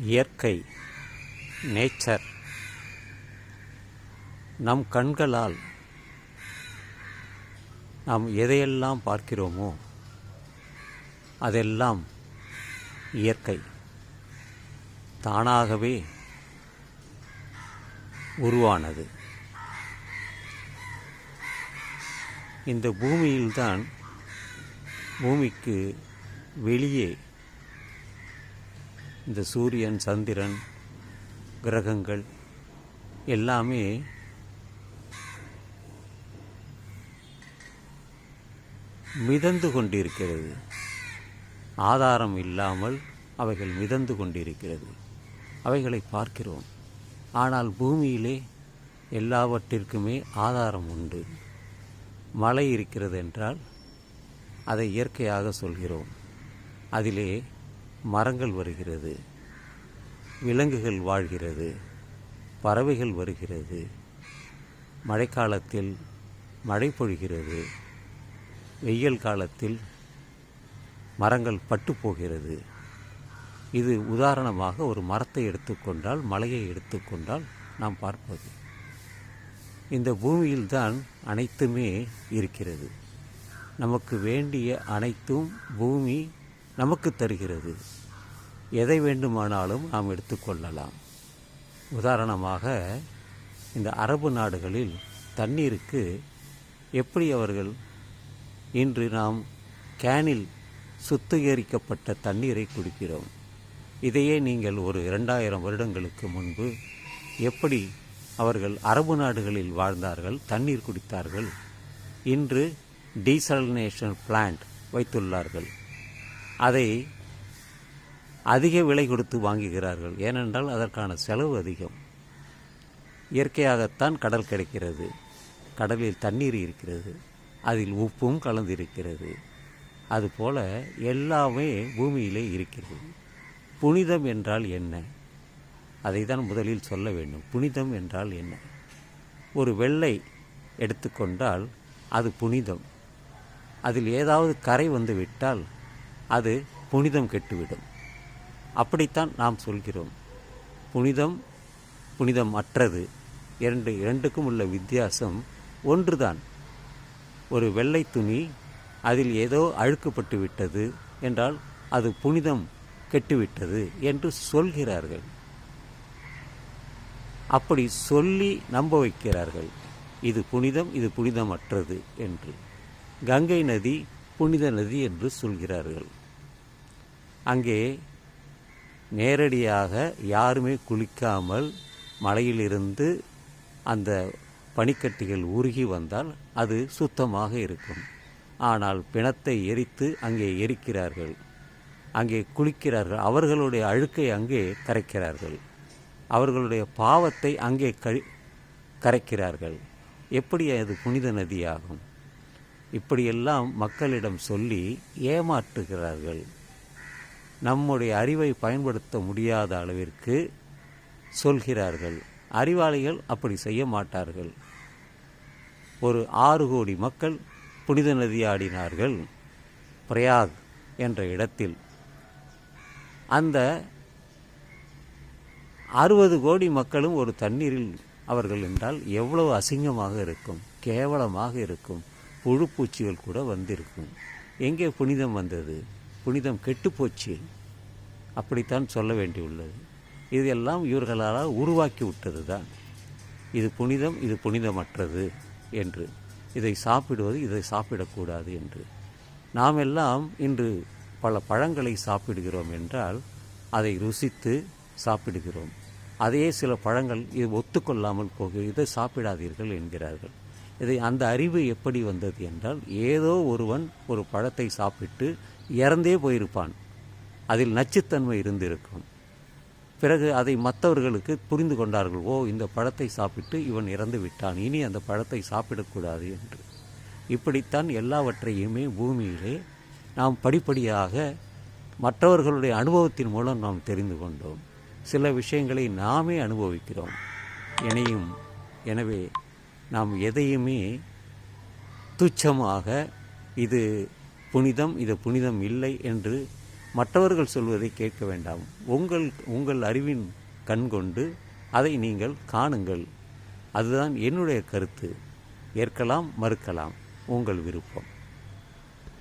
இயற்கை நேச்சர் நம் கண்களால் நாம் எதையெல்லாம் பார்க்கிறோமோ அதெல்லாம் இயற்கை. தானாகவே உருவானது. இந்த பூமியில்தான் பூமிக்கு வெளியே இந்த சூரியன் சந்திரன் கிரகங்கள் எல்லாமே மிதந்து கொண்டிருக்கிறது. ஆதாரம் இல்லாமல் அவைகள் மிதந்து கொண்டிருக்கிறது. அவைகளை பார்க்கிறோம். ஆனால் பூமியிலே எல்லாவற்றிற்குமே ஆதாரம் உண்டு. மழை இருக்கிறது என்றால் அதை இயற்கையாக சொல்கிறோம். அதிலே மரங்கள் வருகிறது விலங்குகள் வாழ்கிறது பறவைகள் வருகிறது மழைக்காலத்தில் மழை பொழிகிறது வெயில் காலத்தில் மரங்கள் பட்டு போகிறது. இது உதாரணமாக ஒரு மரத்தை எடுத்துக்கொண்டால் மலையை எடுத்துக்கொண்டால் நாம் பார்ப்பது. இந்த பூமியில்தான் அனைத்துமே இருக்கிறது. நமக்கு வேண்டிய அனைத்தும் பூமி நமக்கு தருகிறது. எதை வேண்டுமானாலும் நாம் எடுத்துக்கொள்ளலாம் உதாரணமாக இந்த அரபு நாடுகளில் தண்ணீருக்கு எப்படி அவர்கள் இன்று நாம் கேனில் சுத்திகரிக்கப்பட்ட தண்ணீரை குடிக்கிறோம்? இதையே நீங்கள் ஒரு இரண்டாயிரம் வருடங்களுக்கு முன்பு எப்படி அவர்கள் அரபு நாடுகளில் வாழ்ந்தார்கள் தண்ணீர் குடித்தார்கள்? இன்று டீசலினேஷன் பிளான்ட் வைத்துள்ளார்கள். அதை அதிக விலை கொடுத்து வாங்குகிறார்கள். ஏனென்றால் அதற்கான செலவு அதிகம். இயற்கையாகத்தான் கடல் கிடைக்கிறது. கடலில் தண்ணீர் இருக்கிறது. அதில் உப்பும் கலந்திருக்கிறது. அதுபோல் எல்லாமே பூமியிலே இருக்கிறது. புனிதம் என்றால் என்ன? அதை தான் முதலில் சொல்ல வேண்டும். புனிதம் என்றால் என்ன? ஒரு வெள்ளை எடுத்துக்கொண்டால் அது புனிதம். அதில் ஏதாவது கரை வந்து விட்டால் அது புனிதம் கெட்டுவிடும். அப்படித்தான் நாம் சொல்கிறோம். புனிதம் புனிதம் அற்றது இரண்டு இரண்டுக்கும் உள்ள வித்தியாசம் ஒன்றுதான். ஒரு வெள்ளை துணி அதில் ஏதோ அழுக்குப்பட்டு விட்டது என்றால் அது புனிதம் கெட்டுவிட்டது என்று சொல்கிறார்கள். அப்படி சொல்லி நம்ப வைக்கிறார்கள். இது புனிதம் இது புனிதமற்றது என்று. கங்கை நதி புனித நதி என்று சொல்கிறார்கள். அங்கே நேரடியாக யாருமே குளிக்காமல் மலையிலிருந்து அந்த பனிக்கட்டிகள் உருகி வந்தால் அது சுத்தமாக இருக்கும். ஆனால் பிணத்தை எரித்து அங்கே எரிக்கிறார்கள். அங்கே குளிக்கிறார்கள். அவர்களுடைய அழுக்கை அங்கே கரைக்கிறார்கள். அவர்களுடைய பாவத்தை அங்கே கழி கரைக்கிறார்கள். எப்படி அது புனித நதியாகும்? இப்படியெல்லாம் மக்களிடம் சொல்லி ஏமாற்றுகிறார்கள். நம்முடைய அறிவை பயன்படுத்த முடியாத அளவிற்கு சொல்கிறார்கள். அறிவாளிகள் அப்படி செய்ய மாட்டார்கள். ஒரு ஆறு கோடி மக்கள் புனித நதியாடினார்கள். பிரயாக் என்ற இடத்தில். அந்த அறுபது கோடி மக்களும் ஒரு தண்ணீரில் அவர்கள் என்றால் எவ்வளவு அசிங்கமாக இருக்கும் கேவலமாக இருக்கும் புழுப்பூச்சிகள் கூட வந்திருக்கும். எங்கே புனிதம் வந்தது? புனிதம் கெட்டுப்போச்சு. அப்படித்தான் சொல்ல வேண்டியுள்ளது. இதெல்லாம் இவர்களால் உருவாக்கி விட்டது தான் இது புனிதம் இது புனிதமற்றது என்று. இதை சாப்பிடுவது இதை சாப்பிடக்கூடாது என்று. நாம் எல்லாம் இன்று பல பழங்களை சாப்பிடுகிறோம் என்றால் அதை ருசித்து சாப்பிடுகிறோம். அதையே சில பழங்கள் இது ஒத்துக்கொள்ளாமல் போக இதை சாப்பிடாதீர்கள் என்கிறார்கள். இதை அந்த அறிவு எப்படி வந்தது என்றால் ஏதோ ஒருவன் ஒரு பழத்தை சாப்பிட்டு இறந்தே போயிருப்பான். அதில் நச்சுத்தன்மை இருந்திருக்கும். பிறகு அதை மற்றவர்களுக்கு புரிந்து கொண்டார்கள். ஓ இந்த பழத்தை சாப்பிட்டு இவன் இறந்து விட்டான். இனி அந்த பழத்தை சாப்பிடக்கூடாது என்று. இப்படித்தான் எல்லாவற்றையுமே பூமியிலே நாம் படிப்படியாக மற்றவர்களுடைய அனுபவத்தின் மூலம் நாம் தெரிந்து கொண்டோம். சில விஷயங்களை நாமே அனுபவிக்கிறோம். இணையும் எனவே நாம் எதையுமே துச்சமாக இது புனிதம் இது புனிதம் இல்லை என்று மற்றவர்கள் சொல்வதை கேட்க வேண்டாம். உங்கள் உங்கள் அறிவின் கண் கொண்டு அதை நீங்கள் காணுங்கள். அதுதான் என்னுடைய கருத்து. ஏற்கலாம் மறுக்கலாம். உங்கள் விருப்பம்.